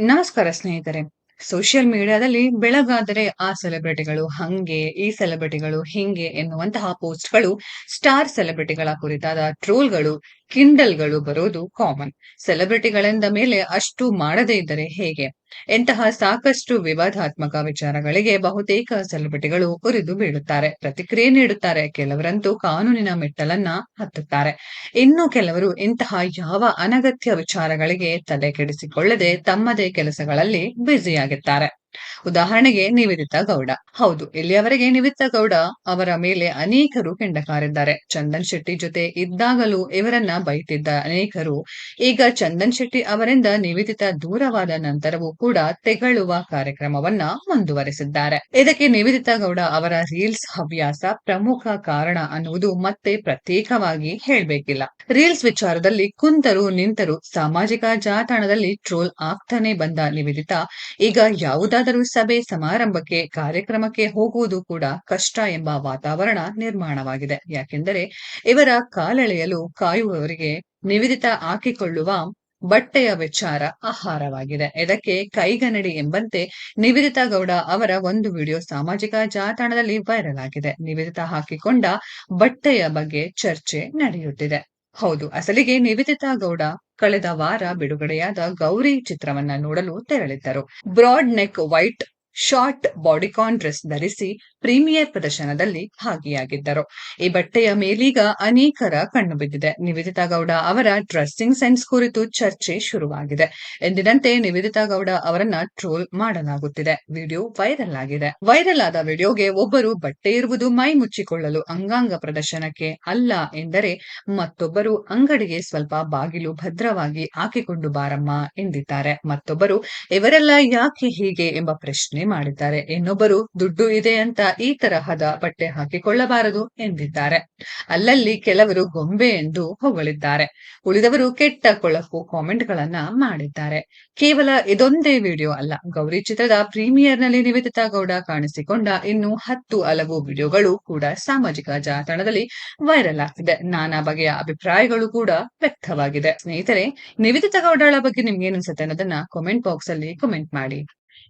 ನಮಸ್ಕಾರ ಸ್ನೇಹಿತರೆ. ಸೋಷಿಯಲ್ ಮೀಡಿಯಾದಲ್ಲಿ ಬೆಳಗಾದರೆ ಆ ಸೆಲೆಬ್ರಿಟಿಗಳು ಹಂಗೆ, ಈ ಸೆಲೆಬ್ರಿಟಿಗಳು ಹಿಂಗೆ ಎನ್ನುವಂತಹ ಪೋಸ್ಟ್ಗಳು ಸ್ಟಾರ್ ಸೆಲೆಬ್ರಿಟಿಗಳ ಕುರಿತಾದ ಟ್ರೋಲ್ಗಳು ಕಿಂಡಲ್ಗಳು ಬರೋದು ಕಾಮನ್ ಸೆಲೆಬ್ರಿಟಿಗಳೆಂದ ಮೇಲೆ ಅಷ್ಟು ಮಾಡದೇ ಇದ್ದರೆ ಹೇಗೆ? ಎಂತಹ ಸಾಕಷ್ಟು ವಿವಾದಾತ್ಮಕ ವಿಚಾರಗಳಿಗೆ ಬಹುತೇಕ ಸೆಲೆಬ್ರಿಟಿಗಳು ಕುರಿದು ಬೀಳುತ್ತಾರೆ. ಪ್ರತಿಕ್ರಿಯೆ ನೀಡುತ್ತಾರೆ. ಕೆಲವರಂತೂ ಕಾನೂನಿನ ಮೆಟ್ಟಲನ್ನ ಹತ್ತುತ್ತಾರೆ. ಇನ್ನು ಕೆಲವರು ಇಂತಹ ಯಾವ ಅನಗತ್ಯ ವಿಚಾರಗಳಿಗೆ ತಲೆ ಕೆಡಿಸಿಕೊಳ್ಳದೆ ತಮ್ಮದೇ ಕೆಲಸಗಳಲ್ಲಿ ಬ್ಯುಸಿಯಾಗಿದ್ದಾರೆ ಉದಾಹರಣೆಗೆ ನಿವೇದಿತಾ ಗೌಡ. ಹೌದು ಇಲ್ಲಿಯವರೆಗೆ ನಿವೇದಿತಾ ಗೌಡ? ಅವರ ಮೇಲೆ ಅನೇಕರು ಕೆಂಡಕಾರಿದ್ದಾರೆ. ಚಂದನ್ ಶೆಟ್ಟಿ ಜೊತೆ ಇದ್ದಾಗಲೂ ಇವರನ್ನ ಬೈತಿದ್ದ ಅನೇಕರು. ಈಗ ಚಂದನ್ ಶೆಟ್ಟಿ ಅವರಿಂದ ನಿವೇದಿತ ದೂರವಾದ ನಂತರವೂ ಕೂಡ ತೆಗಳುವ ಕಾರ್ಯಕ್ರಮವನ್ನ ಮುಂದುವರೆಸಿದ್ದಾರೆ. ಇದಕ್ಕೆ ನಿವೇದಿತಾ ಗೌಡ ಅವರ ರೀಲ್ಸ್ ಹವ್ಯಾಸ ಪ್ರಮುಖ ಕಾರಣ ಅನ್ನುವುದು ಮತ್ತೆ ಪ್ರತ್ಯೇಕವಾಗಿ ಹೇಳಬೇಕಿಲ್ಲ. ರೀಲ್ಸ್ ವಿಚಾರದಲ್ಲಿ ಕುಂತರು ನಿಂತರು ಸಾಮಾಜಿಕ ಜಾತಾಣದಲ್ಲಿ ಟ್ರೋಲ್ ಆಗ್ತಾನೆ ಬಂದ ನಿವೇದಿತ. ಈಗ ಯಾವುದಾದರೂ ಸಭೆ ಸಮಾರಂಭಕ್ಕೆ, ಕಾರ್ಯಕ್ರಮಕ್ಕೆ ಹೋಗುವುದು ಕೂಡ ಕಷ್ಟ ಎಂಬ ವಾತಾವರಣ ನಿರ್ಮಾಣವಾಗಿದೆ. ಯಾಕೆಂದರೆ ಇವರ ಕಾಲೆಳೆಯಲು ಕಾಯುವವರಿಗೆ ನಿವೇದಿತ ಹಾಕಿಕೊಳ್ಳುವ ಬಟ್ಟೆಯ ವಿಚಾರ ಆಹಾರವಾಗಿದೆ. ಇದಕ್ಕೆ ಕೈಗನ್ನಡಿ ಎಂಬಂತೆ ನಿವೇದಿತಾ ಗೌಡ ಅವರ ಒಂದು ವಿಡಿಯೋ ಸಾಮಾಜಿಕ ಜಾಲತಾಣದಲ್ಲಿ ವೈರಲ್ ಆಗಿದೆ. ನಿವೇದಿತ ಹಾಕಿಕೊಂಡ ಬಟ್ಟೆಯ ಬಗ್ಗೆ ಚರ್ಚೆ ನಡೆಯುತ್ತಿದೆ. ಹೌದು, ಅಸಲಿಗೆ ನಿವೇದಿತಾ ಗೌಡ ಕಳೆದ ವಾರ ಬಿಡುಗಡೆಯಾದ ಗೌರಿ ಚಿತ್ರವನ್ನ ನೋಡಲು ತೆರಳಿದ್ದರು. Broad neck white short bodycon dress ಧರಿಸಿ ಪ್ರೀಮಿಯರ್ ಪ್ರದರ್ಶನದಲ್ಲಿ ಭಾಗಿಯಾಗಿದ್ದರು. ಈ ಬಟ್ಟೆಯ ಮೇಲೀಗ ಅನೇಕರ ಕಣ್ಣು ಬಿದ್ದಿದೆ. ನಿವೇದಿತಾ ಗೌಡ ಅವರ ಡ್ರೆಸ್ಸಿಂಗ್ ಸೆನ್ಸ್ ಕುರಿತು ಚರ್ಚೆ ಶುರುವಾಗಿದೆ. ಎಂದಿನಂತೆ ನಿವೇದಿತಾ ಗೌಡ ಅವರನ್ನ ಟ್ರೋಲ್ ಮಾಡಲಾಗುತ್ತಿದೆ. ವಿಡಿಯೋ ವೈರಲ್ ಆಗಿದೆ. ವೈರಲ್ ಆದ ವಿಡಿಯೋಗೆ ಒಬ್ಬರು ಬಟ್ಟೆ ಇರುವುದು ಮೈ ಮುಚ್ಚಿಕೊಳ್ಳಲು ಅಂಗಾಂಗ ಪ್ರದರ್ಶನಕ್ಕೆ ಅಲ್ಲ ಎಂದರೆ ಮತ್ತೊಬ್ಬರು ಅಂಗಡಿಗೆ ಸ್ವಲ್ಪ ಬಾಗಿಲು ಭದ್ರವಾಗಿ ಹಾಕಿಕೊಂಡು ಬಾರಮ್ಮ ಎಂದಿದ್ದಾರೆ. ಮತ್ತೊಬ್ಬರು, ಇವರೆಲ್ಲ ಯಾಕೆ ಹೀಗೆ? ಎಂಬ ಪ್ರಶ್ನೆ ಮಾಡಿದ್ದಾರೆ. ಇನ್ನೊಬ್ಬರು, ದುಡ್ಡು ಇದೆ ಅಂತ ಈ ತರಹದ ಬಟ್ಟೆ ಹಾಕಿಕೊಳ್ಳಬಾರದು ಎಂದಿದ್ದಾರೆ. ಅಲ್ಲಲ್ಲಿ ಕೆಲವರು ಗೊಂಬೆ ಎಂದು ಹೊಗಳಿದ್ದಾರೆ. ಉಳಿದವರು ಕೆಟ್ಟ ಕೊಳಕು ಕಾಮೆಂಟ್ ಗಳನ್ನ ಮಾಡಿದ್ದಾರೆ. ಕೇವಲ ಇದೊಂದೇ ವಿಡಿಯೋ ಅಲ್ಲ, ಗೌರಿ ಚಿತ್ರದ ಪ್ರೀಮಿಯರ್ನಲ್ಲಿ ನಿವೇದಿತಾ ಗೌಡ ಕಾಣಿಸಿಕೊಂಡ ಇನ್ನು ಹತ್ತು ಹಲವು ವಿಡಿಯೋಗಳು ಕೂಡ ಸಾಮಾಜಿಕ ಜಾಲತಾಣದಲ್ಲಿ ವೈರಲ್ ಆಗ್ತಿದೆ. ನಾನಾ ಬಗೆಯ ಅಭಿಪ್ರಾಯಗಳು ಕೂಡ ವ್ಯಕ್ತವಾಗಿದೆ. ಸ್ನೇಹಿತರೆ, ನಿವೇದಿತಾ ಗೌಡಗಳ ಬಗ್ಗೆ ನಿಮ್ಗೆ ಏನಿಸುತ್ತೆ ಅನ್ನೋದನ್ನ ಕಾಮೆಂಟ್ ಬಾಕ್ಸ್ ಅಲ್ಲಿ ಕಮೆಂಟ್ ಮಾಡಿ.